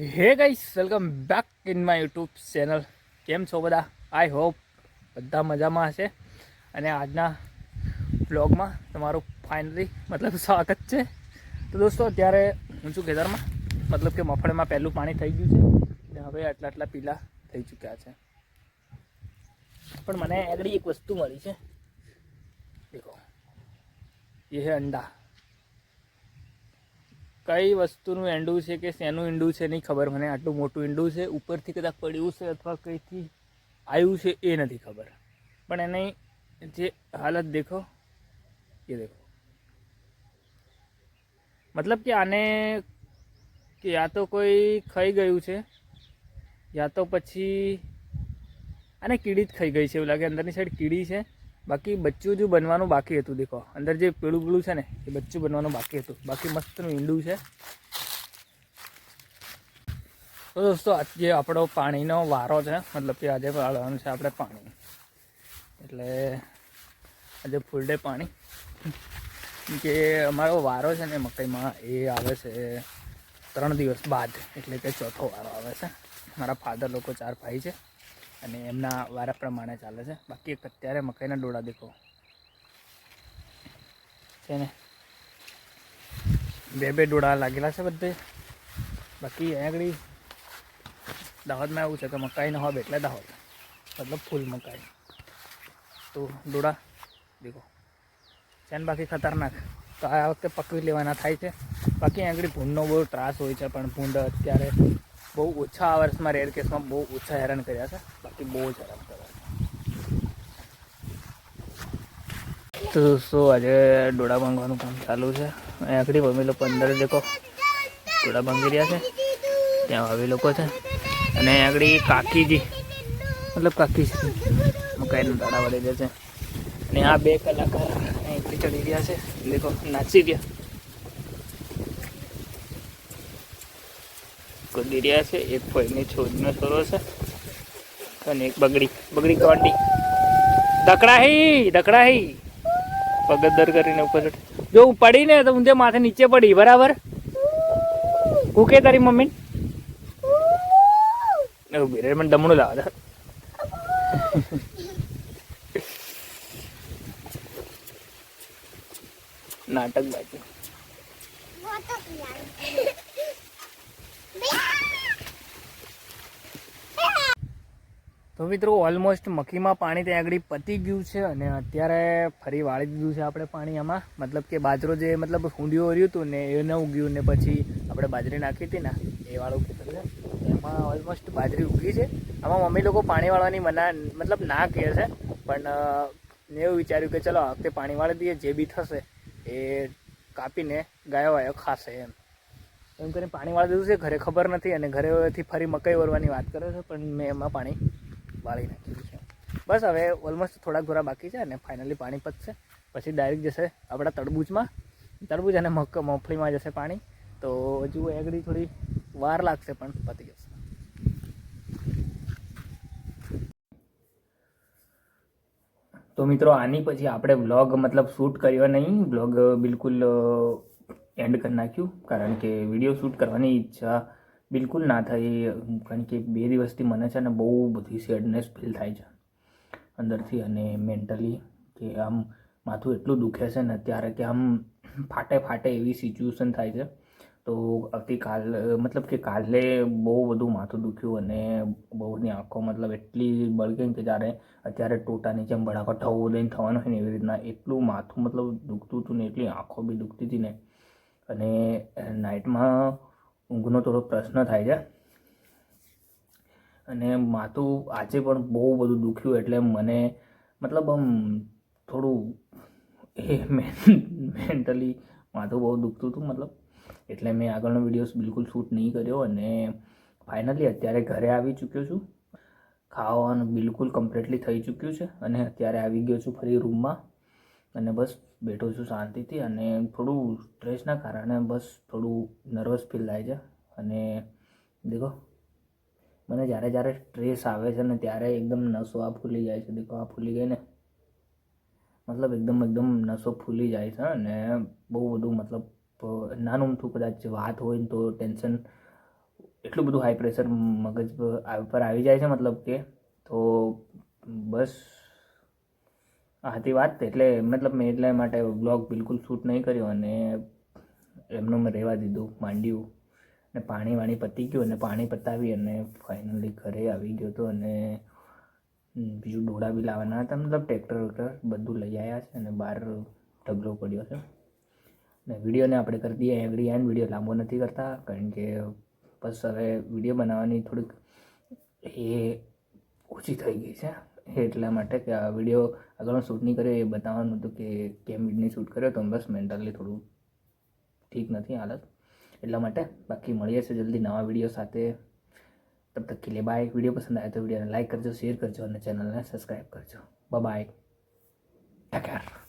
Hey guys welcome back in my YouTube channel કેમ છો બધા? આઈ હોપ બધા મજામાં હશે. અને આજના બ્લોગમાં તમારું ફાઇનલી મતલબ સ્વાગત છે. તો દોસ્તો, અત્યારે હું છું ખેતરમાં. મતલબ કે મફળમાં પહેલું પાણી થઈ ગયું છે. અને હવે આટલા આટલા પીલા થઈ ચૂક્યા છે. પણ મને આગળ એક વસ્તુ મળી છે. દેખો. એ હે અંડા. કઈ વસ્તુનું ઈંડું છે કે શેનું ઈંડું છે નહીં ખબર મને. આટલું મોટું ઈંડું છે, ઉપરથી કદાચ પડ્યું છે અથવા કંઈથી આવ્યું છે એ નથી ખબર. પણ એની જે હાલત દેખો, એ દેખો. મતલબ કે આને કે યા તો કોઈ ખાઈ ગયું છે, યા તો પછી આને કીડી જ ખાઈ ગઈ છે એવું લાગે. અંદરની સાઈડ કીડી છે. બાકી બચ્ચું હજુ બનવાનું બાકી હતું, દેખો. અંદર જે પેલું પેલું છે ને, એ બચ્ચું બનવાનું બાકી હતું. બાકી મસ્તનું ઈંડું છે. તો દોસ્તો આજે આપણો પાણીનો વારો છે, મતલબ કે આજે વાળવાનું છે આપણે પાણી. એટલે આજે ફૂલ ડે પાણી. કે અમારો વારો છે ને, મકાઈમાં એ આવે છે ત્રણ દિવસ બાદ. એટલે કે ચોથો વારો આવે છે. મારા ફાધર લોકો, ચાર ભાઈ છે. અને એમના વારા પ્રમાણે ચાલે છે. બાકી એક અત્યારે મકાઈના ડોળા દેખો. છે ને? બે બે ડોળા લાગેલા છે બધે. બાકી અહીંયા આગળ દાહોદમાં એવું છે કે મકાઈ ન હોય એટલે દાહોદ. મતલબ ફૂલ મકાઈ. તો ડોળા દેખો. છે ને બાકી ખતરનાક. તો આ વખતે પકવી લેવાના થાય છે. બાકી આગળ ભૂંડનો બહુ ત્રાસ હોય છે પણ ભૂંડ અત્યારે બહુ ઓછા આ વર્ષમાં રેર કેસમાં બહુ ઓછા હેરાન કર્યા છે. બાકી બહુ જ હેરાન કર્યા છે. તો દોસ્તો, આજે ડોળા ભાંગવાનું કામ ચાલુ છે. અહીં આગળ મમ્મી લોકો અંદર દેખો, ડોળા ભાંગી રહ્યા છે. ત્યાં આવી લોકો છે. અને આગળ કાકીજી, મતલબ કાકી છે મકાઈના દાડા વળી દે છે. અને આ બે કલાકાર ચડી રહ્યા છે. દેખો, નાચી રહ્યા કૂદી રહ્યા છે. એક ફોઈની છોડનો છોરો છે. અને એક બગડી બગડી કોંડી દકડાહી દકડાહી. પગદર કરીને ઉપર જો હું પડી ને તો ઊંધે માથે નીચે પડી, બરાબર? કુકે તારી મમ્મી? ઊભી રે મને દમણું લાવે નાટક બાજુ તો મિત્રો ઓલમોસ્ટ મખીમાં પાણી ત્યાં આગળ પતી ગયું છે અને અત્યારે ફરી વાળી દીધું છે આપણે પાણી આમાં. મતલબ કે બાજરો જે મતલબ ઊંડિયું હર્યું હતું ને એ ન ઉગ્યું ને પછી આપણે બાજરી નાખી હતી ને, એ વાળું ખેતર છે એમાં ઓલમોસ્ટ બાજરી ઉગી છે. આમાં મમ્મી લોકો પાણી વાળવાની મના, મતલબ ના કહે છે, પણ મેં એવું વિચાર્યું કે ચલો આ વખતે પાણી વાળી દઈએ, જે બી થશે એ કાપીને ગાયો વાયો ખાશે એમ. એમ કરીને પાણી વાળી દીધું છે, ઘરે ખબર નથી અને ઘરેથી ફરી મકાઈ વરવાની વાત કરે છે, પણ મેં એમાં પાણી વાળી નાખ્યું છે. બસ હવે ઓલમોસ્ટ થોડાક ઘોરા બાકી છે અને ફાઇનલી પાણી પતશે. પછી ડાયરેક્ટ જશે આપણા તરબૂચમાં તરબૂચ અને મગ મગફળીમાં જશે પાણી. તો હજુ આગળ થોડી વાર લાગશે પણ પતી જશે. તો મિત્રો, આની પછી આપણે બ્લોગ મતલબ શૂટ કર્યો નહીં. બ્લોગ બિલકુલ એન્ડ કરી નાખ્યું. કારણ કે વીડિયો શૂટ કરવાની ઈચ્છા બિલકુલ ના થાય. કારણ કે બે દિવસથી મને છે ને બહુ બધી સેડનેસ ફીલ થાય છે અંદરથી અને મેન્ટલી કે આમ માથું એટલું દુખે છે ને અત્યારે કે આમ ફાટે ફાટે એવી સિચ્યુએશન થાય છે. તો આવતીકાલ, મતલબ કે કાલે બહુ બધું માથું દુખ્યું અને બહુની આંખો મતલબ એટલી બળગી કે જ્યારે અત્યારે ટોટાની જેમ ભડાકો ઠવો દઈને થવાનો હોય ને એવી રીતના એટલું માથું મતલબ દુખતું હતું ને એટલી આંખો બી દુખતી હતી ને. અને નાઇટમાં ઊંઘનો થોડો પ્રશ્ન થાય છે. અને માથું આજે પણ બહુ બધું દુખ્યું એટલે મને મતલબ આમ થોડું એ મેન્ટલી માથું બહુ દુખતું હતું મતલબ. એટલે મેં આગળનો વિડીયોઝ બિલકુલ શૂટ નહીં કર્યો અને ફાઇનલી અત્યારે ઘરે આવી ચૂક્યો છું. ખાવાનું બિલકુલ કમ્પ્લીટલી થઈ ચૂક્યું છે અને અત્યારે આવી ગયો છું ફરી રૂમમાં. અને બસ બેઠો છું શાંતિથી અને થોડું સ્ટ્રેસના કારણે બસ થોડું નર્વસ ફીલ થાય છે. અને દેખો, મને જ્યારે જ્યારે સ્ટ્રેસ આવે છે ને ત્યારે એકદમ નસો આ ફૂલી જાય છે. દેખો, આ ફૂલી ગઈ ને, મતલબ એકદમ એકદમ નસો ફૂલી જાય છે અને બહુ બધું મતલબ નાનું અમથું કદાચ વાત હોય ને તો ટેન્શન એટલું બધું હાઈ પ્રેશર મગજ પર આવી જાય છે મતલબ કે, તો બસ હતી વાત એટલે મતલબ મેં એટલા માટે બ્લોગ બિલકુલ શૂટ નહીં કર્યો અને એમનું મેં રહેવા દીધું, માંડ્યું અને પાણી વાણી પતી ગયું અને પાણી પતાવી અને ફાઇનલી ઘરે આવી ગયો હતો અને બીજું ડોળા બી લાવવાના હતા, મતલબ ટ્રેક્ટર વેક્ટર બધું લઈ આવ્યા છે અને બહાર ઢગલો પડ્યો છે. અને વિડીયોને આપણે કરી દઈએ એવરી એન્ડ વીડિયો લાંબો નથી કરતા, કારણ કે બસ હવે વીડિયો બનાવવાની થોડીક એ ઓછી થઈ ગઈ છે. એટલા માટે કે આ વીડિયો આગળ શૂટ નહીં કર્યો, એ બતાવવાનું હતું કે કેમ નહીં શૂટ કર્યો, તો બસ મેન્ટલી થોડું ઠીક નથી, હાલત. એટલા માટે બાકી મળીએ છીએ જલ્દી નવા વીડિયો સાથે. તબ તક કે બાય. વીડિયો પસંદ આવે તો વિડીયોને લાઇક કરજો શેર કરજો અને ચેનલને સબસ્ક્રાઈબ કરજો. Bye take care